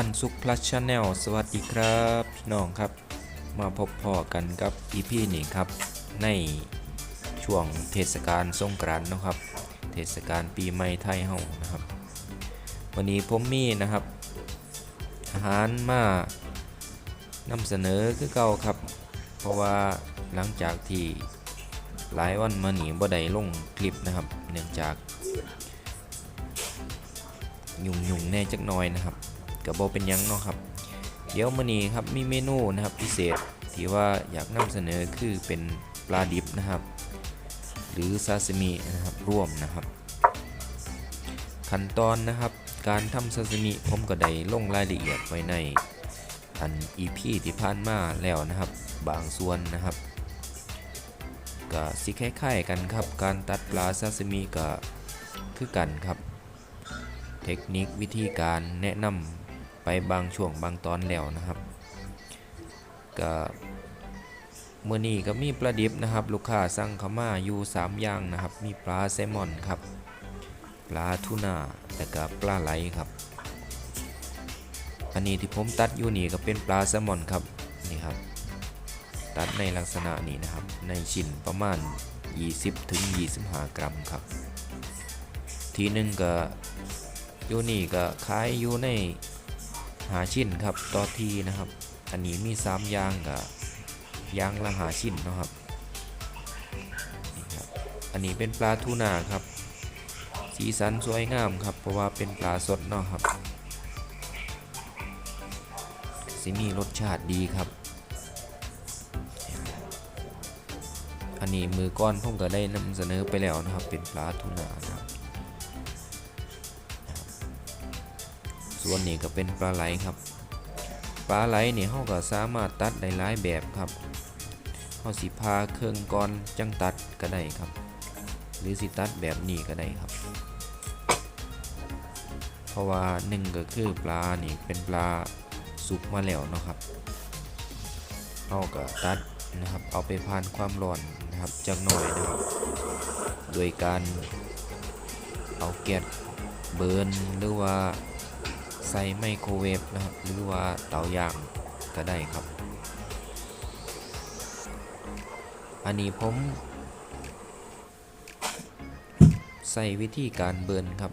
ปันสุขพลัสชาแนลสวัสดีครับพี่น้องครับ มาพบพอกันกับอีพีนี้ครับ ในช่วงเทศกาลสงกรานต์นะครับ เทศกาลปีใหม่ไทยเฮานะครับ วันนี้ผมมีนะครับ อาหารมานำเสนอคือเก่าครับ เพราะว่าหลังจากที่หลายวันมาหนีบ่ได้ลงคลิปนะครับ เนื่องจาก ยุ่งยุ่งๆแน่จักหน่อยนะครับ กับบเป็นยังเนาะครับ เดี๋ยวมื้อนี้ครับมีเมนูนะครับพิเศษที่ว่าอยากนำเสนอคือเป็นปลาดิบนะครับ หรือซาซิมินะครับร่วมนะครับ ขั้นตอนนะครับการทำซาซิมิผมก็ได้ลงรายละเอียดไว้ในอัน EP ที่ผ่านมาแล้วนะครับ บางส่วนนะครับก็สิคล้ายๆกันครับ การตัดปลาซาซิมิก็คือกันครับ เทคนิควิธีการแนะนำ ไปบางช่วงบางตอนแล้วนะครับก็เมื่อนี้ก็มีปลาดิบนะครับ ลูกค้าสั่งเข้ามาอยู่3อย่างนะครับ มีปลาแซลมอนครับ ปลาทูน่าและก็ปลาไหลครับ อันนี้ที่ผมตัดอยู่นี่ก็เป็นปลาแซลมอนครับนี่ครับ ตัดในลักษณะนี้นะครับ ในชิ้นประมาณ 20-25 กรัมครับ ทีหนึงก็อยู่นี่ก็ขายอยู่ใน หาชิ้นครับต่อทีนะครับ อันนี้มี3ยางกับยางละหาชิ้นนะครับนี่ครับอันนี้เป็นปลาทูน่าครับสีสันสวยงามครับเพราะว่าเป็นปลาสดเนาะครับสิมีรสชาติดีครับ อันนี้มือก้อนผมก็ได้นำเสนอไปแล้วนะครับ เป็นปลาทูน่านะครับ ส่วนนี้ก็เป็นปลาไหลครับปลาไหลนี่เขาก็สามารถตัดได้หลายแบบครับเขาสิพาเครื่องก้อนจังตัดก็ได้ครับ หรือสิตัดแบบนี้ก็ได้ครับ เพราะว่าหนึ่งก็คือปลานี่เป็นปลาสุกมาแล้วเนาะครับเขาก็ตัดนะครับ เอาไปผ่านความร้อนนะครับจักหน่อยนะครับ โดยการเอาแก๊สเบิร์นหรือว่า ใส่ไมโครเวฟนะครับ หรือว่าเตาย่างก็ได้ครับ อันนี้ผมใส่วิธีการเบิร์นครับ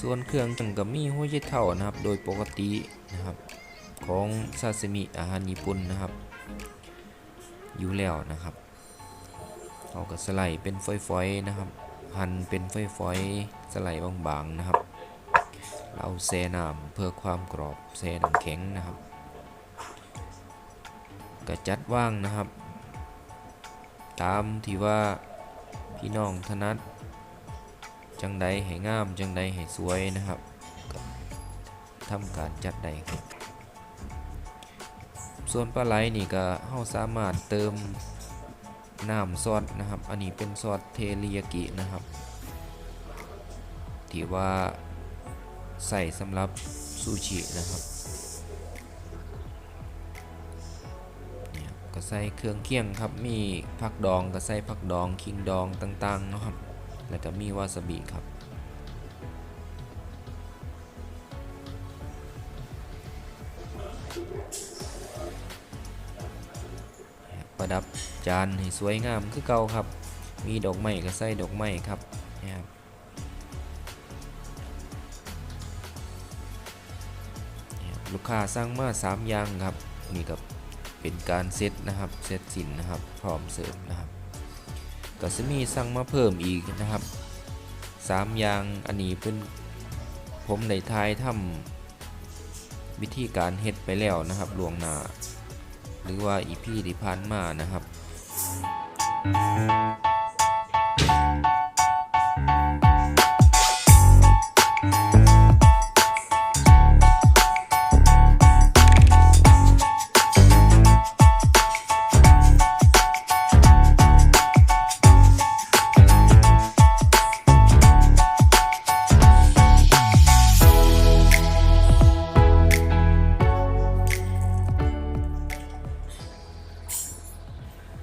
ส่วนเครื่องจังกับมีหัวใจเท่านะครับ โดยปกตินะครับ ของซาซิมิอาหารญี่ปุ่นนะครับ อยู่แล้วนะครับเราก็สไลด์เป็นฝอยๆนะครับ หั่นเป็นฝอยๆสไลด์บางๆนะครับ เราแช่น้ำเพื่อความกรอบแช่น้ำแข็งนะครับก็จัดว่างนะครับ ตามที่ว่าพี่น้องถนัดจังใดให้งามจังใดให้สวยนะครับทำการจัดได้ครับส่วนปลาไหลนี่ก็เฮาสามารถเติมน้ำซอสนะครับ อันนี้เป็นซอสเทริยากินะครับ ที่ว่า ใส่สำหรับซูชินะครับเนี่ยก็ใส่เครื่องเคียงครับมีผักดองก็ใส่ผักดองคิงดองต่างๆนะครับแล้วก็มีวาซาบิครับประดับจานให้สวยงามคือเก่าครับ มีดอกไม้ก็ใส่ดอกไม้ครับนี่ยครับ ค้าสั่งมา3อย่างครับนี่ก็เป็นการเซตนะครับเซตสินนะครับพร้อมเสิร์ฟนะครับก็จะมีสั่งมาเพิ่มอีกนะครับ3อย่างอันนี้เป็นผมได้ทายทำวิธีการเฮ็ดไปแล้วนะครับลวงหน้า หรือว่าอีพีที่ผ่านมานะครับ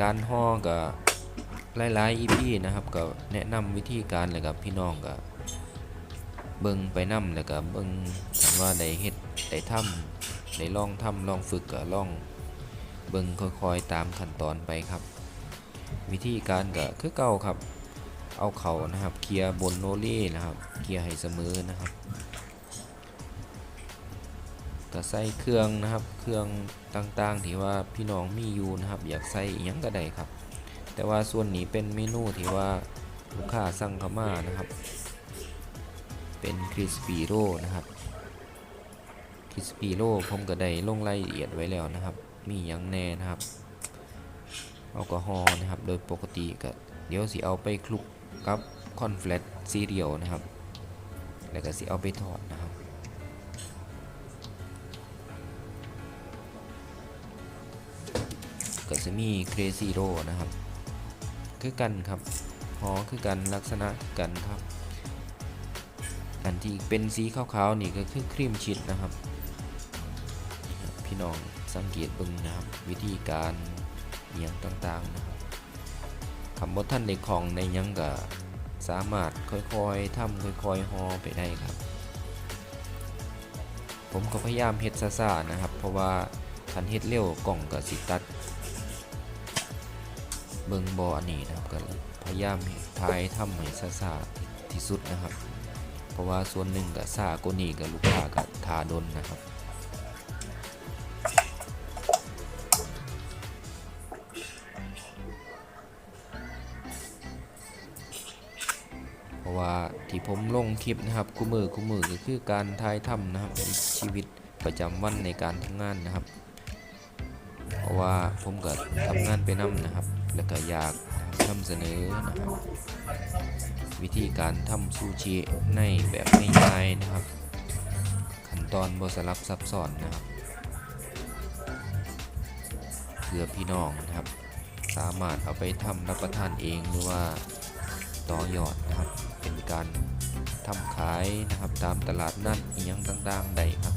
การห่อก็หลายๆ EP นะครับก็แนะนำวิธีการเลยครับพี่น้องก็เบิ่งไปนํแล้วก็เบิ่งคันว่าได้เฮ็ดได้ทำได้ลองทำลองฝึกก็ลองเบิ่งค่อยๆตามขั้นตอนไปครับ วิธีการก็คือเก่าครับ เอาเข่านะครับเคลียร์บนโนเล่นะครับเคลียร์ให้เสมอนะครับ ก็ใส่เครื่องนะครับ เครื่องต่างๆที่ว่าพี่น้องมีอยู่นะครับ อยากใส่อิหยังก็ได้ครับ แต่ว่าส่วนนี้เป็นเมนูที่ว่าลูกค้าสั่งเข้ามานะครับ เป็นคริสปีโรนะครับคริสปีโรผมก็ได้ลงรายละเอียดไว้แล้วนะครับ มียังแน่นะครับแอลกอฮอล์นะครับ โดยปกติก็เดี๋ยวสิเอาไปคลุกกับคอนเฟลตซีเรียลนะครับ แล้วก็สิเอาไปทอดนะครับ ก็จะมีเครซีโร่นะครับ คือกันครับหอคือกันลักษณะคือกันครับ อันที่เป็นสีขาวๆนี่ก็คือครีมชีสนะครับ พี่น้องสังเกตบิ่งนะครับ วิธีการเอียงต่างๆนะครับคำว่าท่านในของในยังก็สามารถค่อยๆทำค่อยๆหอไปได้ครับ ผมก็พยายามเฮ็ดซ่าๆนะครับ เพราะว่าคันเฮ็ดเร็วกล่องก็สิตัด เบิงบออันนี้นะครับก็พยายามทายทำให้ซ่าๆที่สุดนะครับ เพราะว่าส่วนหนึ่งกับซากนีกับลูกค้ากับทาดนนะครับเพราะว่าที่ผมลงคลิปนะครับคู่มือคู่มือก็คือการทายทำนะครับชีวิตประจำวันในการทำงานนะครับ เพราะว่าผมก็ทำงานไปนํนะครับ แล้วก็อยากนำเสนอนะครับวิธีการทำซูชิในแบบง่ายๆนะครับ ขั้นตอนบสลับซับซ้อนนะครับเพื่อพี่น้องนะครับ สามารถเอาไปทำรับประทานเองหรือว่าต่อยอดนะครับ เป็นการทำขายนะครับตามตลาดนัดอีหยังต่างๆได้ครับ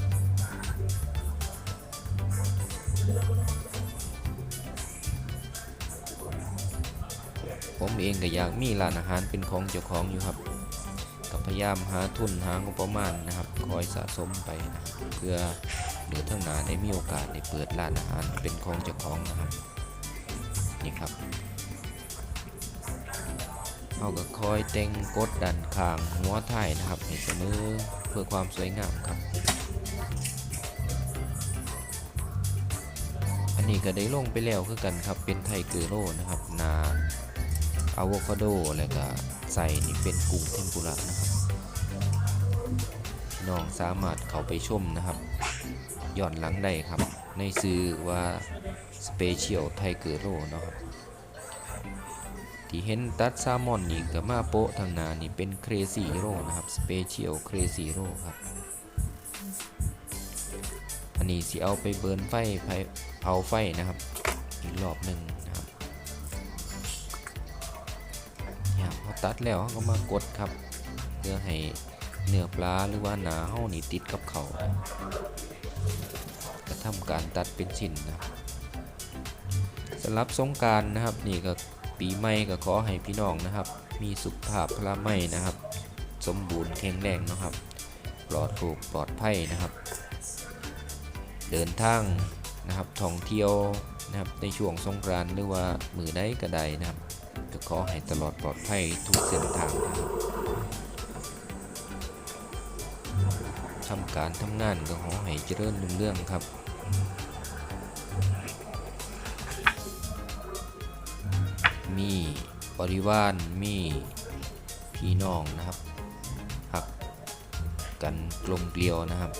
ผมเองก็อยากมีร้านอาหารเป็นของเจ้าของอยู่ครับก็พยายามหาทุนหางบประมาณนะครับ คอยสะสมไปนะเพื่อเหลือทั้งหนาได้มีโอกาสได้เปิดร้านอาหารเป็นของเจ้าของนะครับนี่ครับเอาก็คอยแต่งกดดันคางหัวไทยนะครับให้เสมอเพื่อความสวยงามครับ อันนี้ก็ได้ลงไปแล้วคือกันครับเป็นไทเกอร์โรนะครับนา อะโวคาโดแล้วก็ใส่นี่เป็นกุ้งเทมปุระนะครับน้องสามารถเข้าไปชมนะครับย้อนหลังได้ครับ ในซื้อว่า Special Tiger r o เนาะครับที่เห็นตัดแซลมอนนี่กับมาโปะทางนานี่เป็น Crazy Ro นะครับ Special Crazy Ro ครับ อันนี้สิเอาไปเบิร์นไฟเผาไฟนะครับ อีกรอบหนึ่ง ตัดแล้วเราก็มากดครับเพื่อให้เนื้อปลาหรือว่าหนาเฮานี่ติดกับเขาก็ทำการตัดเป็นชิ้นนะสำหรับสงการนะครับนี่ก็ปีใหม่ก็ขอให้พี่น้องนะครับ มีสุขภาพพละไม่นะครับ สมบูรณ์แข็งแรงนะครับ ปลอดโรคปลอดภัยนะครับ เดินทางนะครับท่องเที่ยวนะครับในช่วงสงกรานต์หรือว่ามือใดก็ได้นะครับ ก็ขอให้ตลอดปลอดภัยทุกเส้นทางนะครับทำการทำงานก็ขอให้เจริญรุ่งเรื่องครับมีบริวารมีพี่น้องนะครับหักกันกลมเกลียวนะครับ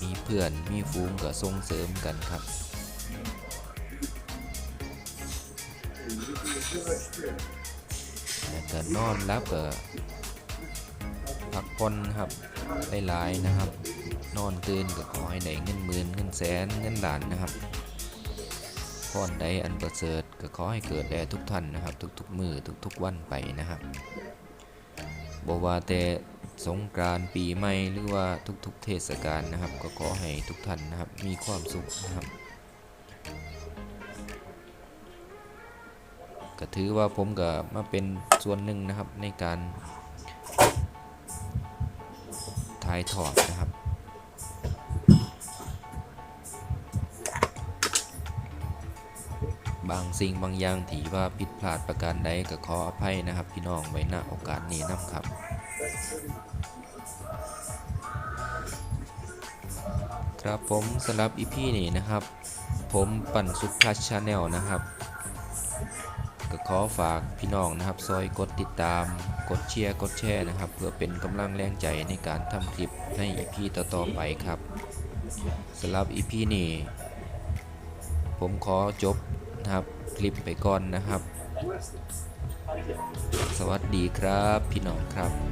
มีเพื่อนมีฟูงก็ส่งเสริมกันครับ แล้วก็นอนรับก็พักผ่อนครับหลายๆนะครับ นอนตื่นก็ขอให้ได้เงินหมื่นเงินแสนเงินล้านนะครับพรใดอันประเสริฐก็ขอให้เกิดแด่ทุกท่านนะครับ ทุกๆมือทุกๆวันไปนะครับบว่าแต่สงกรานต์ปีใหม่หรือว่าทุกๆเทศกาลนะครับ ก็ขอให้ทุกท่านนะครับ มีความสุขนะครับ ก็ถือว่าผมก็มาเป็นส่วนหนึ่งนะครับในการถ่ายทอดนะครับบางสิ่งบางอย่างที่ว่าผิดพลาดประการใดก็ขออภัยนะครับ พี่น้องไว้ณโอกาสนี้นํครับครับผมสำหรับอีพีนี้นะครับ ผมปั่นสุดพัชชาแนลนะครับ ขอฝากพี่น้องนะครับ ซอยกดติดตาม กดเชียร์ กดแชร์นะครับ เพื่อเป็นกำลังแรงใจในการทำคลิปในอีพีต่อๆไปครับสำหรับอีพีนี้ผมขอจบนะครับคลิปไปก่อนนะครับ สวัสดีครับพี่น้องครับ